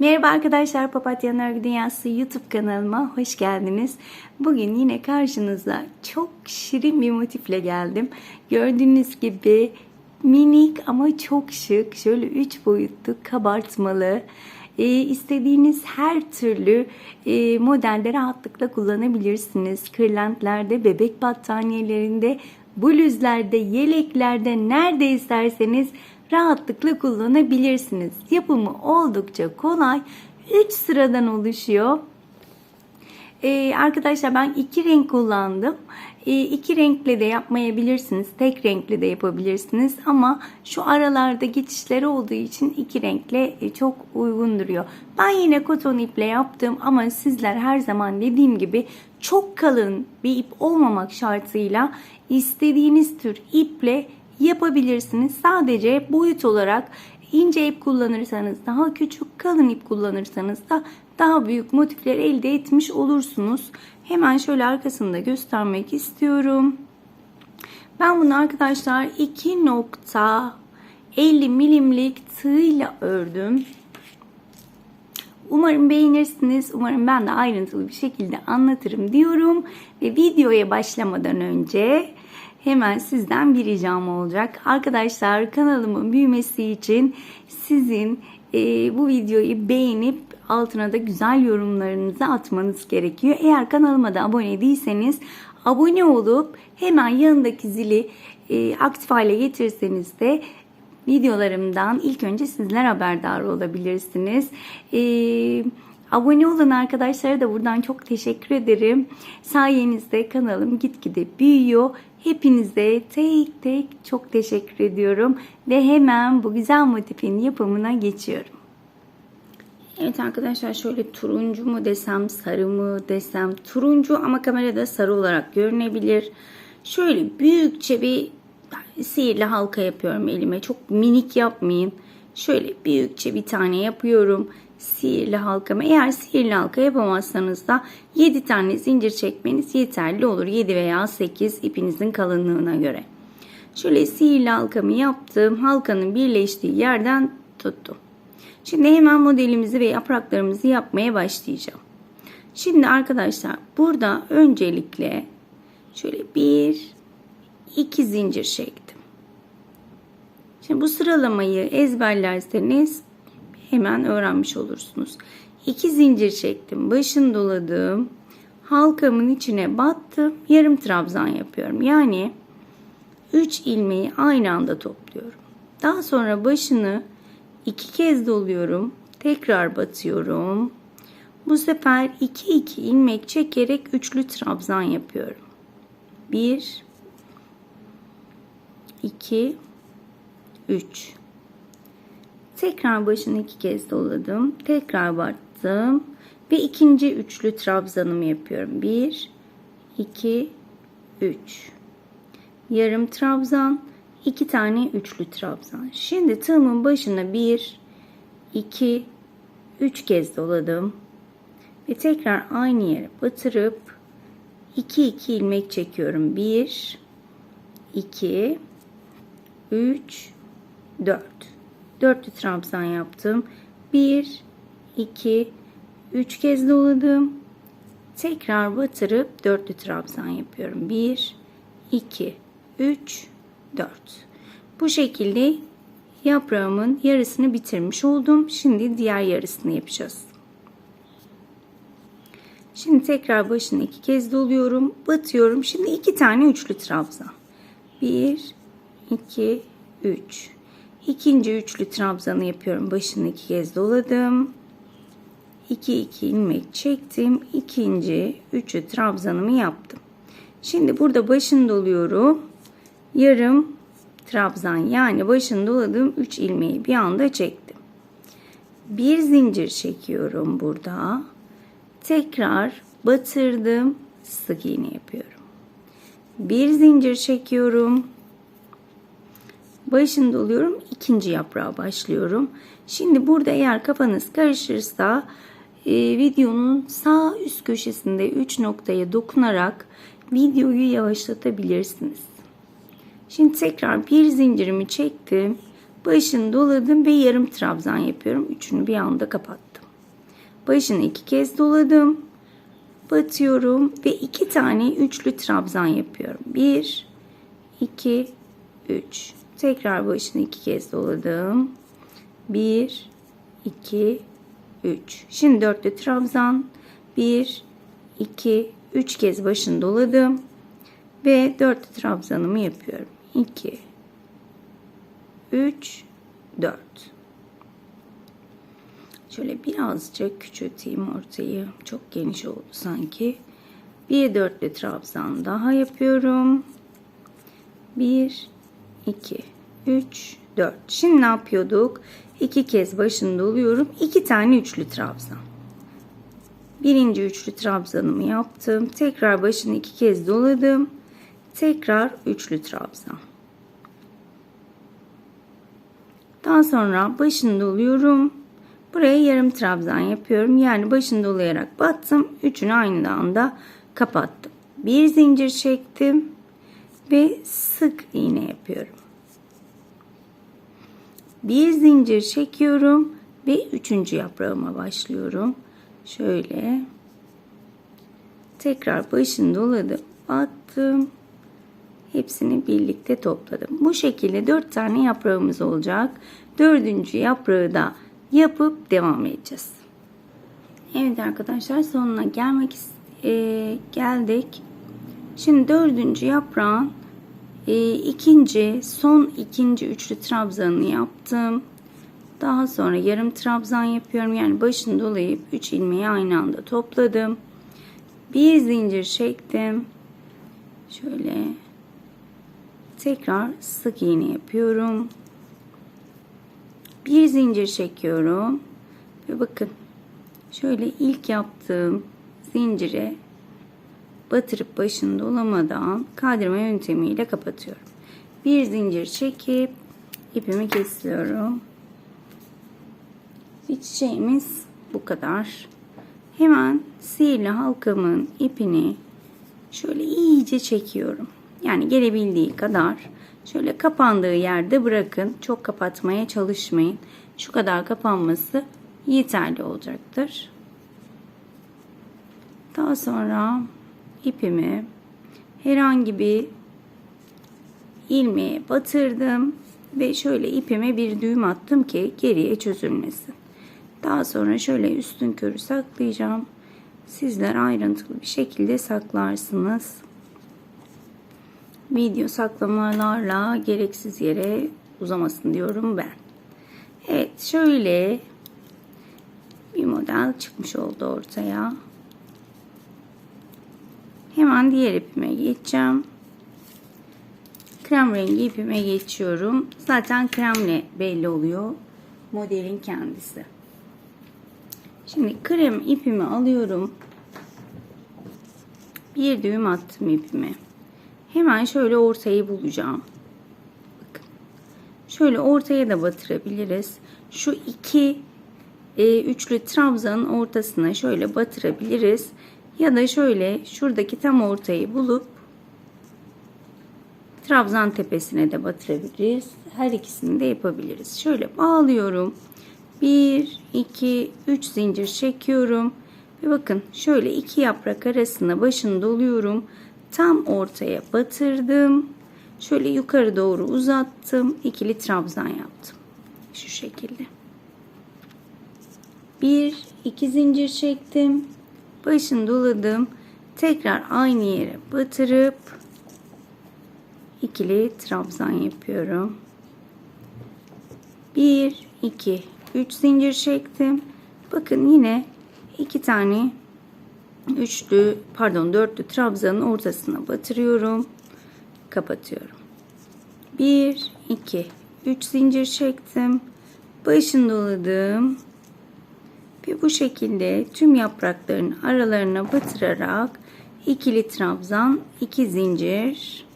Merhaba arkadaşlar Papatyanın Örgü Dünyası YouTube kanalıma hoş geldiniz. Bugün yine karşınıza çok şirin bir motifle geldim. Gördüğünüz gibi minik ama çok şık şöyle 3 boyutlu kabartmalı e, istediğiniz her türlü e, modelde rahatlıkla kullanabilirsiniz. Kırlentlerde, bebek battaniyelerinde, bluzlerde, yeleklerde nerede isterseniz rahatlıkla kullanabilirsiniz. Yapımı oldukça kolay. 3 sıradan oluşuyor. Ee, arkadaşlar ben iki renk kullandım. Ee, iki renkle de yapmayabilirsiniz. Tek renkli de yapabilirsiniz. Ama şu aralarda geçişleri olduğu için iki renkle e, çok uygun duruyor. Ben yine koton iple yaptım ama sizler her zaman dediğim gibi çok kalın bir ip olmamak şartıyla istediğiniz tür iple yapabilirsiniz. Sadece boyut olarak ince ip kullanırsanız daha küçük, kalın ip kullanırsanız da daha büyük motifler elde etmiş olursunuz. Hemen şöyle arkasını da göstermek istiyorum. Ben bunu arkadaşlar 2.50 milimlik tığla ördüm. Umarım beğenirsiniz. Umarım ben de ayrıntılı bir şekilde anlatırım diyorum. Ve videoya başlamadan önce hemen sizden bir ricam olacak. Arkadaşlar kanalımın büyümesi için sizin e, bu videoyu beğenip altına da güzel yorumlarınızı atmanız gerekiyor. Eğer kanalıma da abone değilseniz abone olup hemen yanındaki zili e, aktif hale getirirseniz de videolarımdan ilk önce sizler haberdar olabilirsiniz. Ee, abone olan arkadaşlara da buradan çok teşekkür ederim. Sayenizde kanalım gitgide büyüyor. Hepinize tek tek çok teşekkür ediyorum. Ve hemen bu güzel motifin yapımına geçiyorum. Evet arkadaşlar şöyle turuncu mu desem sarı mı desem turuncu ama kamerada sarı olarak görünebilir. Şöyle büyükçe bir sihirli halka yapıyorum elime. Çok minik yapmayayım. Şöyle büyükçe bir tane yapıyorum. Sihirli halkamı. Eğer sihirli halka yapamazsanız da 7 tane zincir çekmeniz yeterli olur. 7 veya 8 ipinizin kalınlığına göre. Şöyle sihirli halkamı yaptım. Halkanın birleştiği yerden tuttum. Şimdi hemen modelimizi ve yapraklarımızı yapmaya başlayacağım. Şimdi arkadaşlar burada öncelikle şöyle bir iki zincir çektim. Şimdi bu sıralamayı ezberlerseniz hemen öğrenmiş olursunuz. İki zincir çektim. Başını doladım. Halkamın içine battım. Yarım trabzan yapıyorum. Yani 3 ilmeği aynı anda topluyorum. Daha sonra başını iki kez doluyorum. Tekrar batıyorum. Bu sefer 2 2 ilmek çekerek üçlü trabzan yapıyorum. 1 2 3 Tekrar başını iki kez doladım. Tekrar battım ve ikinci üçlü trabzanımı yapıyorum. 1 2 3 Yarım trabzan, iki tane üçlü trabzan. Şimdi tığımın başına 1 2 3 kez doladım ve tekrar aynı yere batırıp 2 2 ilmek çekiyorum. 1 2 3 4 dörtlü trabzan yaptım. 1 2 3 kez doladım. Tekrar batırıp dörtlü trabzan yapıyorum. 1 2 3 4 bu şekilde yaprağımın yarısını bitirmiş oldum. Şimdi diğer yarısını yapacağız. Şimdi tekrar başını iki kez doluyorum. Batıyorum. Şimdi iki tane üçlü trabzan. 1 2 3 ikinci üçlü trabzanı yapıyorum. Başını iki kez doladım. 2 2 ilmek çektim. İkinci üçü trabzanımı yaptım. Şimdi burada başını doluyorum. Yarım trabzan yani başını doladım. 3 ilmeği bir anda çektim. Bir zincir çekiyorum burada. Tekrar batırdım. Sık iğne yapıyorum. Bir zincir çekiyorum başında oluyorum. ikinci yaprağa başlıyorum. Şimdi burada eğer kafanız karışırsa e, videonun sağ üst köşesinde 3 noktaya dokunarak videoyu yavaşlatabilirsiniz. Şimdi tekrar bir zincirimi çektim. Başını doladım ve yarım trabzan yapıyorum. Üçünü bir anda kapattım. başını iki kez doladım. Batıyorum ve iki tane üçlü trabzan yapıyorum. Bir, iki, üç. Tekrar başını iki kez doladım. Bir, iki, üç. Şimdi dörtlü trabzan. Bir, iki, üç kez başını doladım. Ve dörtlü trabzanımı yapıyorum. 2 3 4 Şöyle birazcık küçülteyim ortayı. Çok geniş oldu sanki. Bir dörtlü trabzan daha yapıyorum. 1 2 3 4 Şimdi ne yapıyorduk? İki kez başını doluyorum. iki tane üçlü trabzan. Birinci üçlü trabzanımı yaptım. Tekrar başını iki kez doladım. Tekrar üçlü trabzan. Daha sonra başını doluyorum. Buraya yarım trabzan yapıyorum. Yani başını dolayarak battım. Üçünü aynı anda kapattım. Bir zincir çektim ve sık iğne yapıyorum. Bir zincir çekiyorum ve üçüncü yaprağıma başlıyorum. Şöyle tekrar başını doladım, battım Hepsini birlikte topladım. Bu şekilde dört tane yaprağımız olacak. Dördüncü yaprağı da yapıp devam edeceğiz. Evet arkadaşlar sonuna gelmek e, geldik. Şimdi dördüncü yaprağın e, ikinci son ikinci üçlü trabzanını yaptım. Daha sonra yarım trabzan yapıyorum. Yani başını dolayıp 3 ilmeği aynı anda topladım. Bir zincir çektim. Şöyle tekrar sık iğne yapıyorum. Bir zincir çekiyorum ve bakın şöyle ilk yaptığım zincire batırıp başını dolamadan kaydırma yöntemiyle kapatıyorum. Bir zincir çekip ipimi kesiyorum. Bir çiçeğimiz bu kadar. Hemen sihirli halkamın ipini şöyle iyice çekiyorum. Yani gelebildiği kadar şöyle kapandığı yerde bırakın. Çok kapatmaya çalışmayın. Şu kadar kapanması yeterli olacaktır. Daha sonra ipimi herhangi bir ilmeğe batırdım ve şöyle ipime bir düğüm attım ki geriye çözülmesin. Daha sonra şöyle üstün körü saklayacağım. Sizler ayrıntılı bir şekilde saklarsınız video saklamalarla gereksiz yere uzamasın diyorum ben. Evet şöyle bir model çıkmış oldu ortaya. Hemen diğer ipime geçeceğim. Krem rengi ipime geçiyorum. Zaten kremle belli oluyor modelin kendisi. Şimdi krem ipimi alıyorum. Bir düğüm attım ipime. Hemen şöyle ortayı bulacağım. Şöyle ortaya da batırabiliriz. Şu iki e, üçlü trabzanın ortasına şöyle batırabiliriz. Ya da şöyle şuradaki tam ortayı bulup trabzan tepesine de batırabiliriz. Her ikisini de yapabiliriz. Şöyle bağlıyorum. 1, 2, 3 zincir çekiyorum. Ve bakın şöyle iki yaprak arasında başını doluyorum tam ortaya batırdım. Şöyle yukarı doğru uzattım. ikili trabzan yaptım. Şu şekilde. Bir, iki zincir çektim. Başını doladım. Tekrar aynı yere batırıp ikili trabzan yapıyorum. Bir, iki, üç zincir çektim. Bakın yine iki tane üçlü pardon dörtlü trabzanın ortasına batırıyorum. Kapatıyorum. 1 2 3 zincir çektim. Başını doladım. Ve bu şekilde tüm yaprakların aralarına batırarak ikili trabzan, iki zincir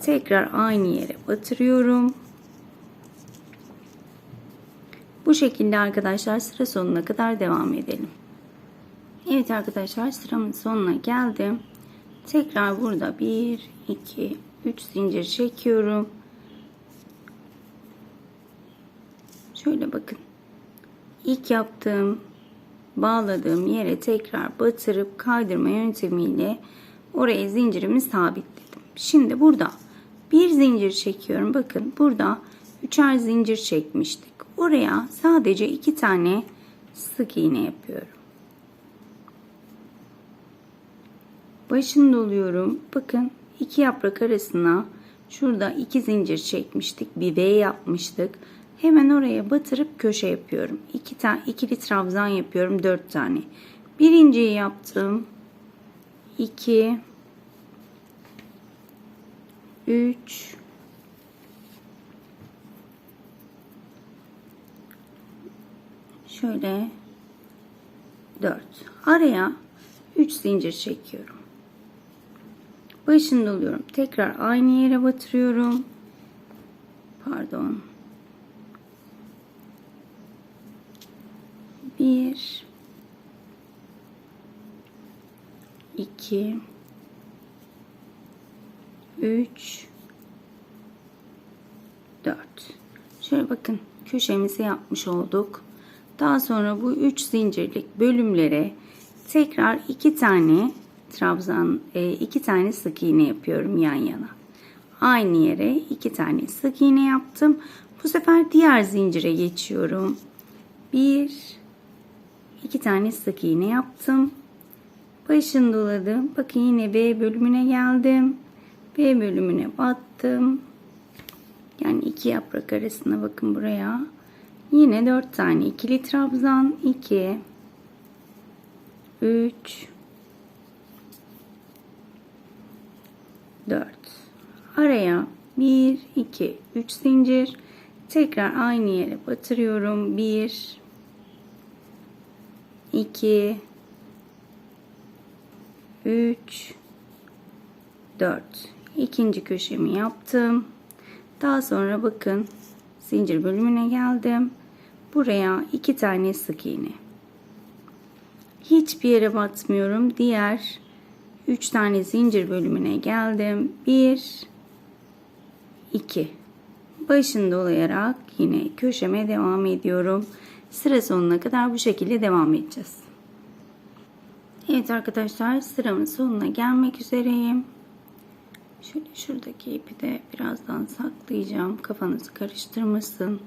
tekrar aynı yere batırıyorum. Bu şekilde arkadaşlar sıra sonuna kadar devam edelim. Evet arkadaşlar sıramın sonuna geldim. Tekrar burada 1, 2, 3 zincir çekiyorum. Şöyle bakın. İlk yaptığım bağladığım yere tekrar batırıp kaydırma yöntemiyle oraya zincirimi sabitledim. Şimdi burada bir zincir çekiyorum. Bakın burada üçer zincir çekmiştik. Oraya sadece iki tane sık iğne yapıyorum. Başını doluyorum. Bakın iki yaprak arasına şurada iki zincir çekmiştik. Bir V yapmıştık. Hemen oraya batırıp köşe yapıyorum. İki tane ikili trabzan yapıyorum. Dört tane. Birinciyi yaptım. 2 3 şöyle 4 araya 3 zincir çekiyorum başını doluyorum tekrar aynı yere batırıyorum pardon 1 2 3 4 şöyle bakın köşemizi yapmış olduk. Daha sonra bu 3 zincirlik bölümlere tekrar 2 tane trabzan 2 tane sık iğne yapıyorum yan yana. Aynı yere 2 tane sık iğne yaptım. Bu sefer diğer zincire geçiyorum. 1 2 tane sık iğne yaptım başını doladım bakın yine B bölümüne geldim B bölümüne battım yani iki yaprak arasına bakın buraya. Yine dört tane ikili trabzan. 2 3 4 Araya 1 2 3 zincir. Tekrar aynı yere batırıyorum. 1 2 3 4 ikinci köşemi yaptım. Daha sonra bakın zincir bölümüne geldim. Buraya iki tane sık iğne. Hiçbir yere batmıyorum. Diğer üç tane zincir bölümüne geldim. Bir, iki. Başını dolayarak yine köşeme devam ediyorum. Sıra sonuna kadar bu şekilde devam edeceğiz. Evet arkadaşlar sıramın sonuna gelmek üzereyim. Şöyle şuradaki ipi de birazdan saklayacağım. Kafanızı karıştırmasın.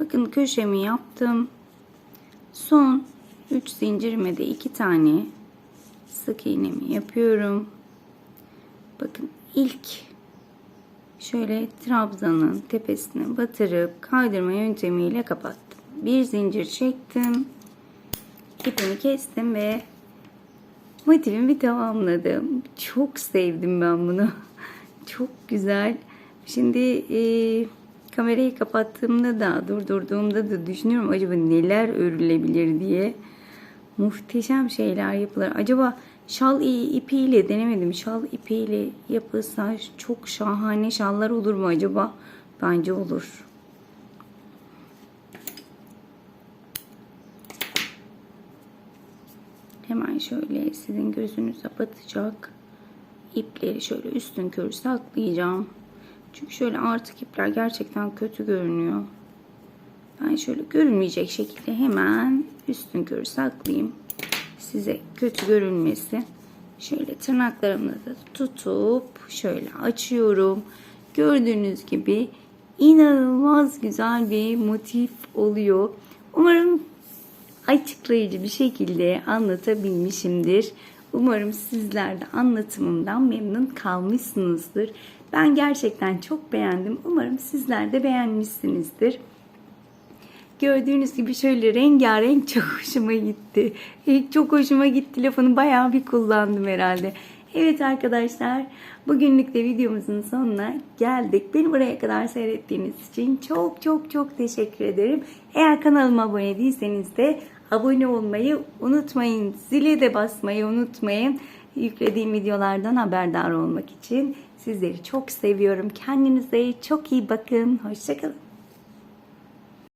Bakın köşemi yaptım. Son 3 zincirime de 2 tane sık iğnemi yapıyorum. Bakın ilk şöyle trabzanın tepesine batırıp kaydırma yöntemiyle kapattım. Bir zincir çektim. İpimi kestim ve motifimi tamamladım. Çok sevdim ben bunu. Çok güzel. Şimdi e, kamerayı kapattığımda da durdurduğumda da düşünüyorum acaba neler örülebilir diye. Muhteşem şeyler yapılır. Acaba şal ipiyle denemedim. Şal ipiyle yapılsa çok şahane şallar olur mu acaba? Bence olur. Hemen şöyle sizin gözünüze batacak ipleri şöyle üstün körü saklayacağım. Çünkü şöyle artık ipler gerçekten kötü görünüyor. Ben şöyle görünmeyecek şekilde hemen üstün körü saklayayım. Size kötü görünmesi. Şöyle tırnaklarımla da tutup şöyle açıyorum. Gördüğünüz gibi inanılmaz güzel bir motif oluyor. Umarım açıklayıcı bir şekilde anlatabilmişimdir. Umarım sizler de anlatımımdan memnun kalmışsınızdır. Ben gerçekten çok beğendim. Umarım sizler de beğenmişsinizdir. Gördüğünüz gibi şöyle rengarenk çok hoşuma gitti. Çok hoşuma gitti lafını bayağı bir kullandım herhalde. Evet arkadaşlar bugünlük de videomuzun sonuna geldik. Beni buraya kadar seyrettiğiniz için çok çok çok teşekkür ederim. Eğer kanalıma abone değilseniz de abone olmayı unutmayın. Zile de basmayı unutmayın. Yüklediğim videolardan haberdar olmak için sizleri çok seviyorum. Kendinize çok iyi bakın. Hoşçakalın.